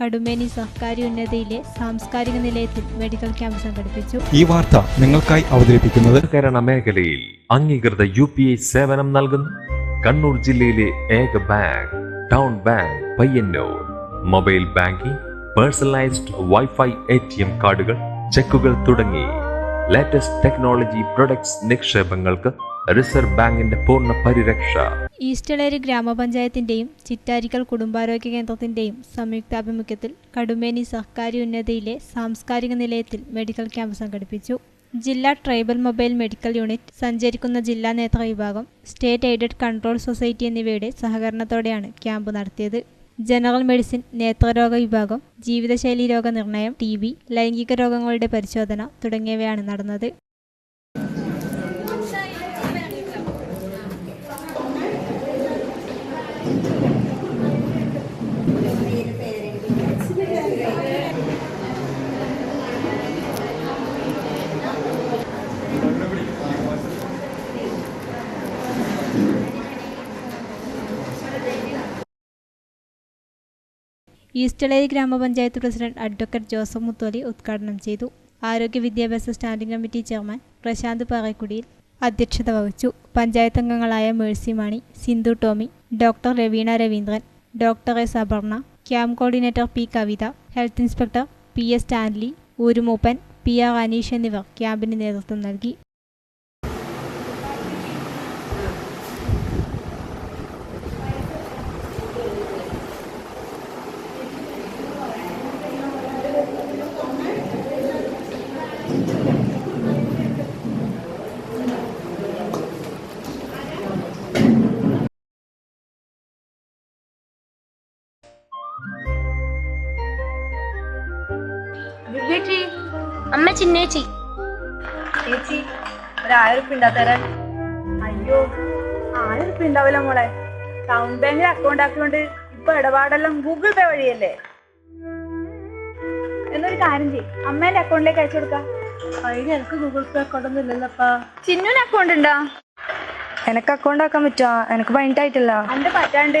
കടുമേനി സഹകാരി ഉന്നതിയിലെ സാംസ്കാരിക നിലയത്തിൽ medical camp സംഘടിപ്പിച്ചു. ഈ വാർത്ത നിങ്ങൾക്കായി അവതരിപ്പിക്കുന്നത് സഹകരണ മേഖലയിൽ അംഗീകൃത യു പി ഐ സേവനം നൽകുന്നു. കണ്ണൂർ ജില്ലയിലെ ഏക bank town bank Payyanur. Mobile banking personalised wifi A T M കാർഡുകൾ ചെക്കുകൾ തുടങ്ങി. ലേറ്റസ്റ്റ് ടെക്നോളജി പ്രൊഡക്ട്സ് നിക്ഷേപങ്ങൾക്ക് റിസർവ് ബാങ്കിന്റെ പൂർണ പരിരക്ഷ. ഈസ്റ്റളേരി ഗ്രാമപഞ്ചായത്തിന്റെയും ചിറ്റാരിക്കൽ കുടുംബാരോഗ്യ കേന്ദ്രത്തിന്റെയും സംയുക്താഭിമുഖ്യത്തിൽ കടുമേനി സഹകാരി ഉന്നതിയിലെ സാംസ്കാരിക നിലയത്തിൽ മെഡിക്കൽ ക്യാമ്പ് സംഘടിപ്പിച്ചു. ജില്ലാ ട്രൈബൽ മൊബൈൽ മെഡിക്കൽ യൂണിറ്റ് സഞ്ചരിക്കുന്ന ജില്ലാ നേത്ര വിഭാഗം സ്റ്റേറ്റ് എയ്ഡഡ് കൺട്രോൾ സൊസൈറ്റി എന്നിവയുടെ സഹകരണത്തോടെയാണ് ക്യാമ്പ് നടത്തിയത്. ജനറൽ മെഡിസിൻ നേത്രരോഗ വിഭാഗം ജീവിതശൈലി രോഗ നിർണയം ടി ബി ലൈംഗിക രോഗങ്ങളുടെ പരിശോധന തുടങ്ങിയവയാണ് നടന്നത്. ഈസ്റ്റളേരി ഗ്രാമപഞ്ചായത്ത് പ്രസിഡന്റ് അഡ്വക്കേറ്റ് ജോസഫ് മുത്തോലി ഉദ്ഘാടനം ചെയ്തു. ആരോഗ്യ വിദ്യാഭ്യാസ സ്റ്റാൻഡിംഗ് കമ്മിറ്റി ചെയർമാൻ പ്രശാന്ത് പാറക്കുടിയിൽ അധ്യക്ഷത വഹിച്ചു. പഞ്ചായത്ത് അംഗങ്ങളായ Mercy Mani Sindhu Tomy doctor Raveena Raveendran doctor S Aparna camp coordinator P Kavitha health inspector P S Stanley ഊരുമൂപ്പൻ P R Aneesh എന്നിവർ ക്യാമ്പിന് നേതൃത്വം നൽകി. ചേച്ചി അമ്മ ചിന്നേച്ചി. ചേച്ചി ഒരു ആയിരം ഉറുപ്പ ഉണ്ടാ തരാൻ അയ്യോ ആയിരം ഉറുപ്പ ഉണ്ടാവില്ല മോളെ ടൗൺ ബാങ്കിൽ അക്കൗണ്ട് ആക്കിയോണ്ട് ഇപ്പൊ ഇടപാടെല്ലാം ഗൂഗിൾ പേ വഴിയല്ലേ? എന്നൊരു കാര്യം ചെയ്യും. അമ്മേന്റെ അക്കൗണ്ടിലേക്ക് അയച്ചു കൊടുക്കാം. അതിന് എനിക്ക് ഗൂഗിൾ പേ അക്കൗണ്ട് ഒന്നും ഇല്ലല്ലോപ്പാ ചിന്നുവിന് അക്കൗണ്ട് ഉണ്ടോ? എനക്ക് അക്കൗണ്ട് ആക്കാൻ പറ്റുമോ എനിക്ക് പതിനെട്ടായിട്ടില്ല എന്റെ പറ്റാണ്ട്